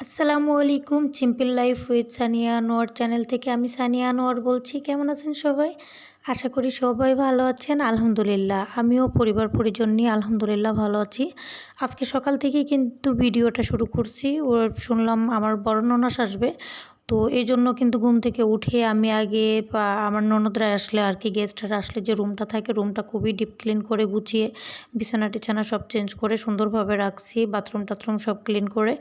আসসালামু আলাইকুম simple life with Sania Anwar channel থেকে আমি সানিয়া আনোয়ার বলছি। কেমন আছেন সবাই? আশা করি সবাই ভালো আছেন। আলহামদুলিল্লাহ, আমিও পরিবার পরিজন নিয়ে আলহামদুলিল্লাহ ভালো আছি। আজকে সকাল থেকেই কিন্তু ভিডিওটা শুরু করছি। ও শুনলাম আমার বর্ণনাশ আসবে। তো এই জন্য কিন্তু ঘুম থেকে উঠে আমি আগে আমার ননদরা আসলে আর কি গেস্টরা আসলে যে রুমটা থাকে রুমটা খুবই ডিপ ক্লিন করে গুছিয়ে, বিছানা টিছানা সব চেঞ্জ করে সুন্দরভাবে রাখছি বাথরুম টাথরুম সব ক্লিন করে।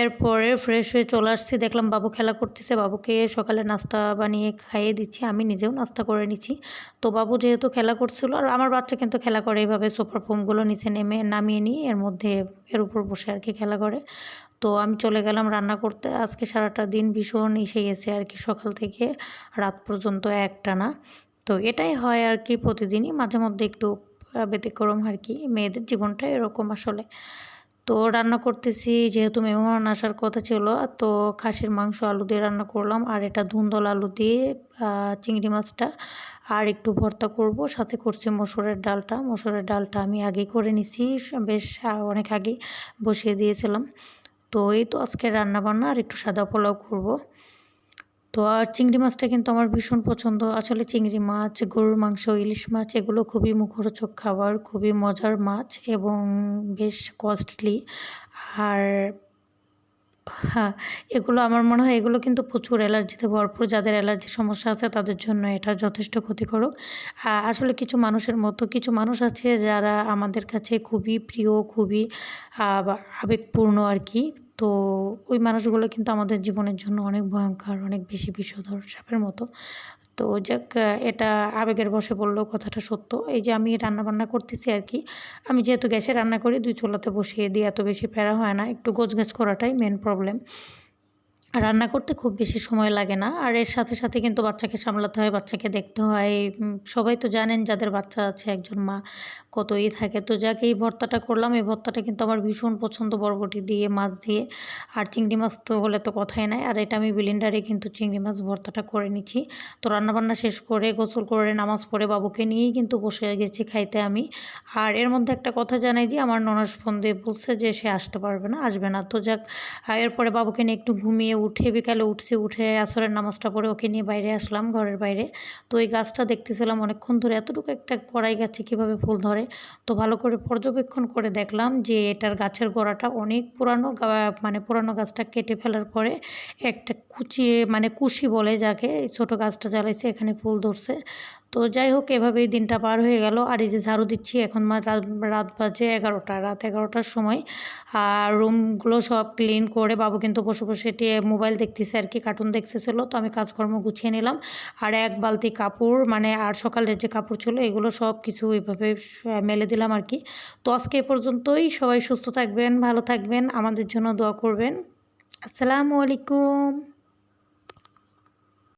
এরপরে ফ্রেশ হয়ে চলে আসছি, দেখলাম বাবু খেলা করতেছে, বাবুকে সকালে নাস্তা বানিয়ে খাইয়ে দিচ্ছি, আমি নিজেও নাস্তা করে নিচ্ছি। তো বাবু যেহেতু খেলা করছিল, আর আমার বাচ্চা কিন্তু খেলা করে এইভাবে সোফার ফোমগুলো নিচে নেমে, নামিয়ে নিই এর মধ্যে এর উপর বসে আর কি খেলা করে। তো আমি চলে গেলাম রান্না করতে, আজকে সারাটা দিন ভীষণ এসে গেছে আর কি সকাল থেকে রাত পর্যন্ত একটা না। তো এটাই হয় আর কি প্রতিদিনই মাঝে মধ্যে একটু ব্যতিক্রম আর কি। মেয়েদের জীবনটা এরকম আসলে। তো রান্না করতেছি, যেহেতু মেহমান আসার কথা ছিল, তো খাসির মাংস আলু দিয়ে রান্না করলাম আর এটা ধুন্দল আলু দিয়ে চিংড়ি মাছটা আর একটু ভর্তা করব। সাথে করছি মসুরের ডালটা। মসুরের ডালটা আমি আগেই করে নিছি, বেশ অনেক আগেই বসিয়ে দিয়েছিলাম। তো এই তো আজকে রান্না বান্না আর একটু সাদা পোলাও করব। তো আর চিংড়ি মাছটা কিন্তু আমার ভীষণ পছন্দ। আসলে চিংড়ি মাছ, গরুর মাংস, ইলিশ মাছ, এগুলো খুবই মুখরোচক খাবার, খুবই মজার মাছ এবং বেশ কস্টলি আর হ্যাঁ এগুলো আমার মনে হয় এগুলো কিন্তু প্রচুর অ্যালার্জিতে ভরপুর। যাদের অ্যালার্জির সমস্যা আছে তাদের জন্য এটা যথেষ্ট ক্ষতিকারক। আসলে কিছু মানুষের মতো, কিছু মানুষ আছে যারা আমাদের কাছে খুবই প্রিয়, খুবই আবেগপূর্ণ আর কি। তো ওই মানুষগুলো কিন্তু আমাদের জীবনের জন্য অনেক ভয়ঙ্কর, অনেক বেশি বিষধর সাপের মতো। তো যাক এটা আবেগের বসে বললেও কথাটা সত্য। এই যে আমি রান্না বান্না করতেছি আর কি, আমি যেহেতু গ্যাসে রান্না করি, দুই চুলাতে বসিয়ে দিই এত বেশি প্যারা হয় না, একটু গোছ গাছ করাটাই মেন প্রবলেম রান্না করতে খুব বেশি সময় লাগে না। আর এর সাথে সাথে কিন্তু বাচ্চাকে সামলাতে হয়, বাচ্চাকে দেখতে হয়। সবাই তো জানেন যাদের বাচ্চা আছে, একজন মা কতই থাকে। তো যাকে, এই ভর্তাটা করলাম। এই ভর্তাটা কিন্তু আমার ভীষণ পছন্দ বরবটি দিয়ে, মাছ দিয়ে। আর চিংড়ি মাছ তো হলে তো কথাই নাই। আর এটা আমি বিলিন্ডারে কিন্তু চিংড়ি মাছ ভর্তাটা করে নিচ্ছি। তো রান্নাবান্না শেষ করে, গোসল করে, নামাজ পড়ে বাবুকে নিয়েই কিন্তু বসে গেছি খাইতে আমি। আর এর মধ্যে একটা কথা জানাই যে, আমার ননাস ফোন দিয়ে বলছে যে, সে আসতে পারবে না, আসবে না। তো যাক এরপরে বাবুকে নিয়ে একটু ঘুমিয়ে উঠে বিকালে উঠছি, উঠে আসরের নামাজটা পরে ওকে নিয়ে বাইরে আসলাম, ঘরের বাইরে। তো এই গাছটা দেখতেছিলাম অনেকক্ষণ ধরে, এতটুকু একটা কড়াই গাছে কীভাবে ফুল ধরে? তো ভালো করে পর্যবেক্ষণ করে দেখলাম যে এটার গাছের গোড়াটা অনেক পুরানো মানে পুরানো গাছটা কেটে ফেলার পরে একটা কুচিয়ে মানে কুশি বলে যাকে ছোট গাছটা জ্বালাইছে, এখানে ফুল ধরছে। তো যাই হোক, এভাবেই দিনটা পার হয়ে গেল। আর এই যে ঝাড়ু দিচ্ছি, এখন রাত রাত বাজে এগারোটা, রাত এগারোটার সময়। আর রুমগুলো সব ক্লিন করে বাবু কিন্তু বসে বসে মোবাইল দেখতেছে আর কি কার্টুন দেখতেছিলো। তো আমি কাজকর্ম গুছিয়ে নিলাম। আর এক বালতি কাপড় মানে আর সকালের যে কাপড় ছিল, এগুলো সব কিছু ওইভাবে মেলে দিলাম আর কি। তো আজকে এ পর্যন্তই। সবাই সুস্থ থাকবেন, ভালো থাকবেন। আমাদের জন্য দোয়া করবেন। আসসালামু আলাইকুম।